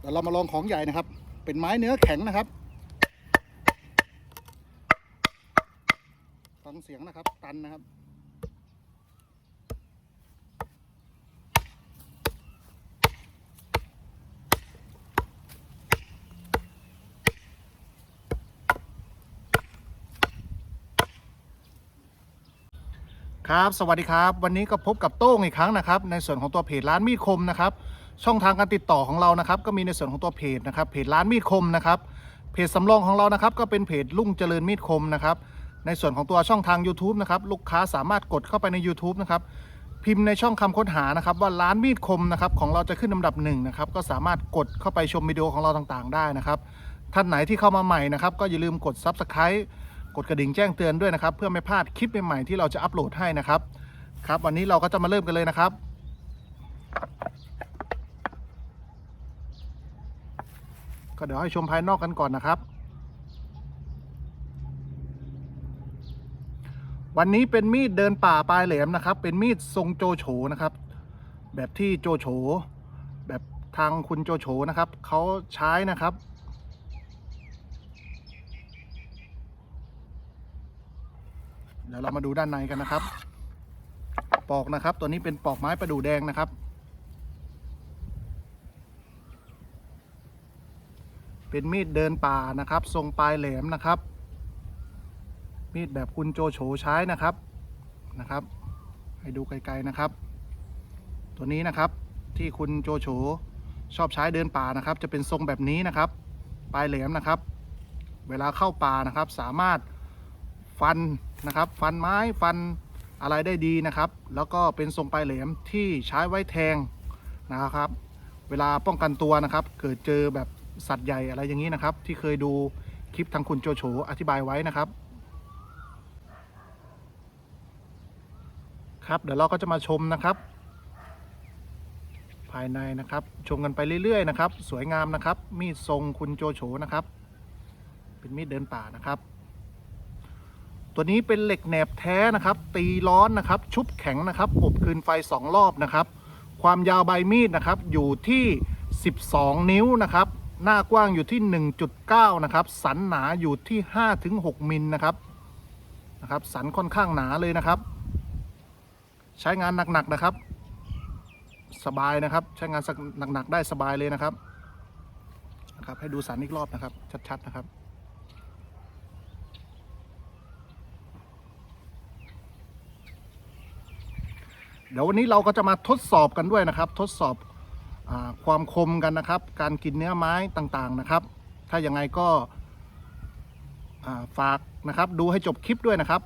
เดี๋ยวเรามาลองของใหญ่นะครับ เป็นไม้เนื้อแข็งนะครับ ฟังเสียงนะครับ ตันนะครับ ครับ สวัสดีครับ วันนี้ก็พบกับโต้งอีกครั้งนะครับ ในส่วนของตัวเพจร้านมีดคมนะครับ ช่องทางการติดต่อของเรานะครับ ก็มีในส่วนของตัวเพจนะครับ เพจร้านมีดคมนะครับ เพจสำรองของเรานะครับ ก็เป็นเพจลุ่งเจริญมีดคมนะครับ ในส่วนของตัวช่องทาง YouTube นะครับ ลูกค้าสามารถกดเข้าไปใน YouTube นะครับ พิมพ์ในช่องคำค้นหานะครับ ว่าร้านมีดคมนะครับ ของเราจะขึ้นลำดับหนึ่งนะครับ ก็สามารถกดเข้าไปชมวิดีโอของเราต่างๆ ได้นะครับ ท่านไหนที่เข้ามาใหม่นะครับ ก็อย่าลืมกด Subscribe กดกระดิ่งแจ้งเตือนด้วยนะครับ เพื่อไม่พลาดคลิปใหม่ๆที่เราจะอัปโหลดให้นะครับครับ วันนี้เราก็จะมาเริ่มกันเลยนะครับ ก็เดี๋ยวให้ชมภายนอกกันก่อนนะครับ วันนี้เป็นมีดเดินป่าปลายแหลมนะครับ เป็นมีดทรงโจโฉนะครับ แบบที่โจโฉแบบทางคุณโจโฉนะครับเขาใช้นะครับ เดี๋ยวเรามาดูด้านในกันนะครับ ปอกนะครับ ตัวนี้เป็นปอกไม้ประดู่แดงนะครับ เป็นมีดเดินป่านะครับ ทรงปลายแหลมนะครับ มีดแบบคุณโจโฉใช้นะครับนะครับ ให้ดูไกลๆนะครับ ตัวนี้นะครับที่คุณโจโฉชอบใช้เดินป่านะครับ จะเป็นทรงแบบนี้นะครับ ปลายแหลมนะครับ เวลาเข้าป่านะครับ สามารถฟัน นะครับ ฟันไม้ฟันอะไรได้ดีนะครับ แล้วก็เป็นทรงปลายแหลมที่ใช้ไว้แทงนะครับ เวลาป้องกันตัวนะครับ เกิดเจอแบบสัตว์ใหญ่อะไรอย่างนี้นะครับ ที่เคยดูคลิปทางคุณโจโฉอธิบายไว้นะครับ ครับเดี๋ยวเราก็จะมาชมนะครับ ภายในนะครับชมกันไปเรื่อยๆนะครับ สวยงามนะครับ มีดทรงคุณโจโฉนะครับ เป็นมีดเดินป่านะครับ ตัวนี้เป็นเหล็กแหนบแท้นะครับ ตีร้อนนะครับ ชุบแข็งนะครับ อบคืนไฟ 2 รอบนะครับ ความยาวใบมีดนะครับ อยู่ที่ 12 นิ้วนะครับ หน้ากว้างอยู่ที่ 1.9 นะครับ สันหนาอยู่ที่ 5-6 มิลนะครับ นะครับ สันค่อนข้างหนาเลยนะครับ ใช้งานหนักๆนะครับ สบายนะครับ ใช้งานหนักๆได้สบายเลยนะครับ นะครับ ให้ดูสันอีกรอบนะครับ ชัดๆนะครับ เดี๋ยววันนี้เราก็จะมาทดสอบกันด้วยนะครับ ทดสอบอความคมกันนะครับ การกินเนื้อไม้ต่างๆนะครับ ถ้ายังไงก็ฝากนะครับ ดูให้จบคลิปด้วยนะครับ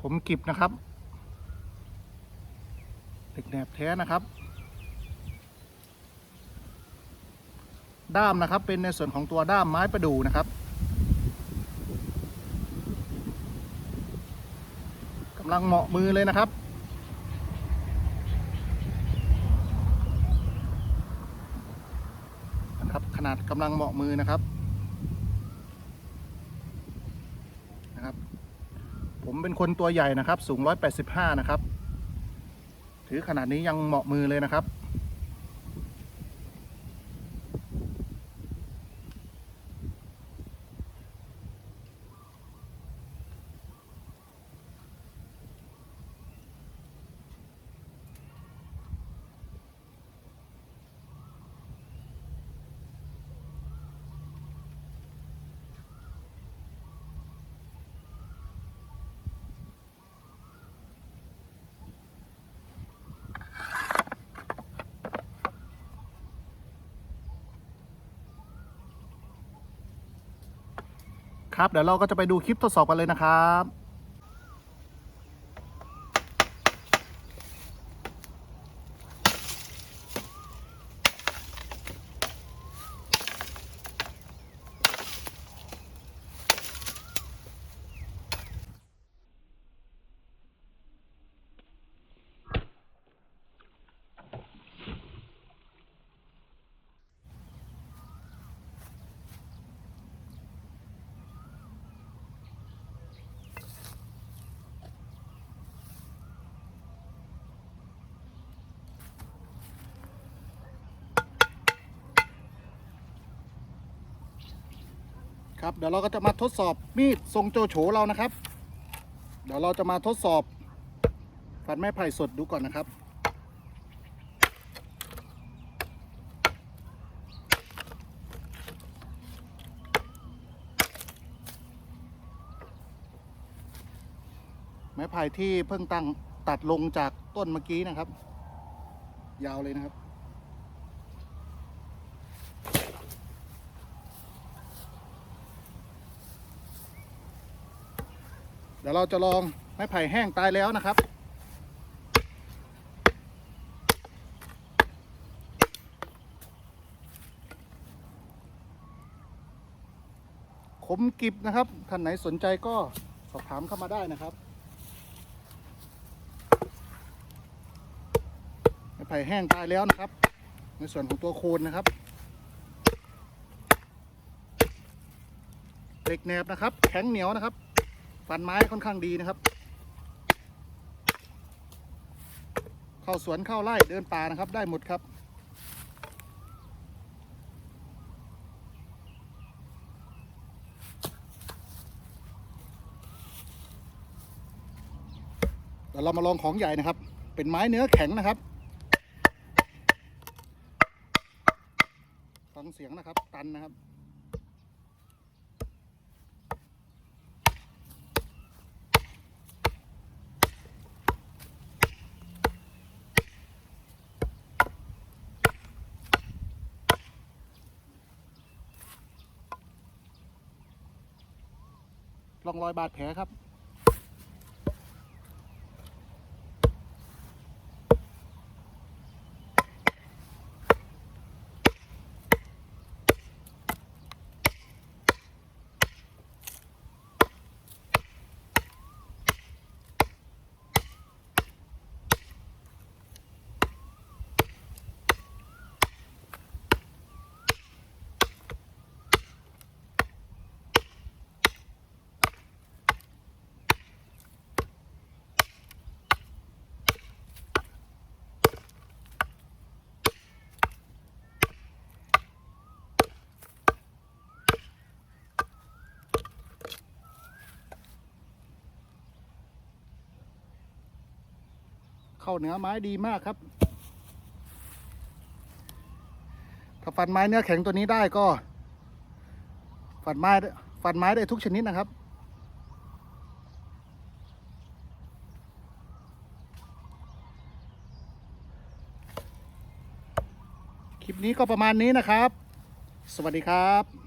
ขมกิบนะครับเหล็กแหนบแท้นะครับ ด้ามนะครับเป็นในส่วนของตัวด้ามไม้ประดู่นะครับำลังเหมาะมือเลยนะครับ นะครับ ขนาดกำลังเหมาะมือนะครับ นะครับ ผมเป็นคนตัวใหญ่นะครับ สูง 185 นะครับ ถือขนาดนี้ยังเหมาะมือเลยนะครับ ครับ เดี๋ยวเราก็จะไปดูคลิปทดสอบกันเลยนะครับ ครับเดี๋ยวเราก็จะมาทดสอบมีดทรงโจโฉเรานะครับ เดี๋ยวเราจะมาทดสอบฟันไม้ไผ่สดดูก่อนนะครับไม้ไผ่ที่เพิ่งตั้งตัดลงจากต้นเมื่อกี้นะครับ ยาวเลยนะครับ ดี๋ยวเราจะลองไม้ไผ่แห้งตายแล้วนะครับคมกิบนะครับ ท่านไหนสนใจก็สอบถามเข้ามาได้นะครับ ไม้ไผ่แห้งตายแล้วนะครับ ในส่วนของตัวโคนนะครับเหล็กแหนบนะครับ แข็งเหนียวนะครับ ฟันไม้ค่อนข้างดีนะครับ เข้าสวนเข้าไร่เดินป่านะครับ ได้หมดครับ เดี๋ยวเรามาลองของใหญ่นะครับ เป็นไม้เนื้อแข็งนะครับฟังเสียงนะครับ ตันนะครับ ร่องรอยบาดแผลครับ เข้าเนื้อไม้ดีมากครับ ถ้าฟันไม้เนื้อแข็งตัวนี้ได้ก็ ฟันไม้ฟันไม้ได้ทุกชนิดนะครับ คลิปนี้ก็ประมาณนี้นะครับ สวัสดีครับ